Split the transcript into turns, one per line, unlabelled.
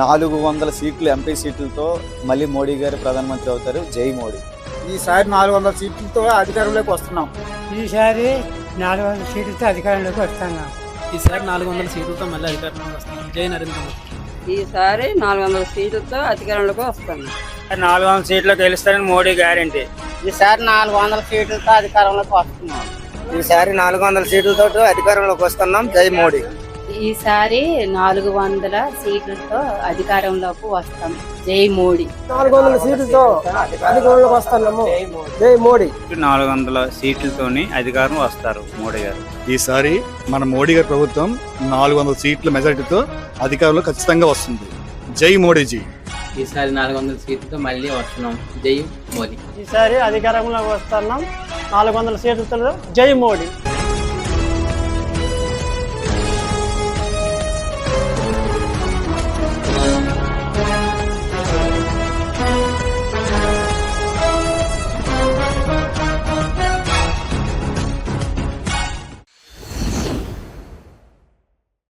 నాలుగు వందల సీట్లు ఎంపీ సీట్లతో మళ్ళీ మోడీ గారు ప్రధానమంత్రి అవుతారు. జై మోడీ.
ఈసారి నాలుగు వందల సీట్లతో అధికారంలోకి వస్తున్నాం.
ఈసారి నాలుగు వందల సీట్లతో అధికారంలోకి వస్తున్నాం
ఈసారి నాలుగు వందల సీట్లతో మళ్ళీ అధికారంలోకి వస్తాం. జై నరేంద్ర మోదీ
ఈసారి నాలుగు వందల సీట్లతో అధికారంలోకి వస్తాను.
నాలుగు వందల సీట్లకు గెలుస్తారని మోడీ గ్యారంటీ.
ఈసారి నాలుగు వందల సీట్లతో అధికారంలోకి వస్తున్నాం.
ఈసారి నాలుగు వందల సీట్లతో అధికారంలోకి వస్తున్నాం. జై మోడీ.
ఈసారి నాలుగు వందల సీట్లతో అధికారంలోకి వస్తాం. జై మోడీ.
నాలుగు వందల సీట్లతో అధికారంలోకి వస్తున్నాము జై మోడీ.
నాలుగు వందల సీట్లతోని అధికారం వస్తారు మోడీ గారు.
ఈసారి మన మోడీ గారి ప్రభుత్వం నాలుగు వందల సీట్ల మెజారిటీతో అధికారంలో ఖచ్చితంగా వస్తుంది. జై మోడీజీ.
ఈసారి నాలుగు వందల సీట్లతో మళ్ళీ వస్తున్నాం. జై మోదీ
ఈసారి అధికారంలోకి వస్తున్నాం నాలుగు వందల సీట్లతో జై మోడీ.